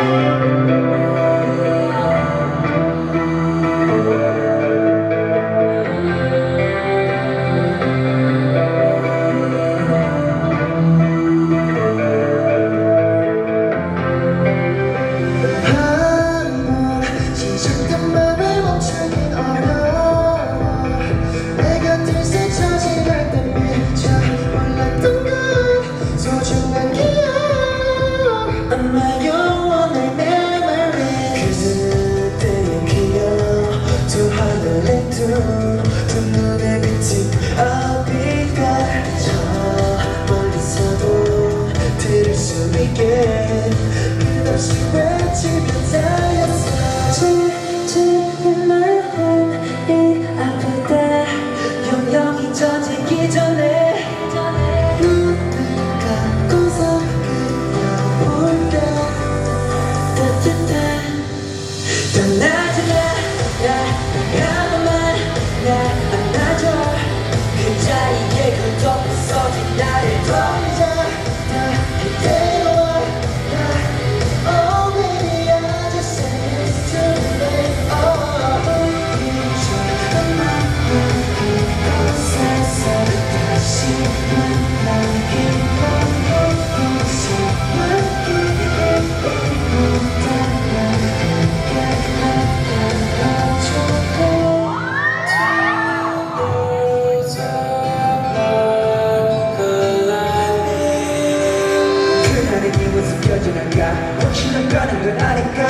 Música 예술이게 끝없이 외치면 다였어 질질만 한이 아프다. 영영이 젖지기 전에 눈을 감고서 그냥 볼까? 따뜻한 변한 걸 아니까.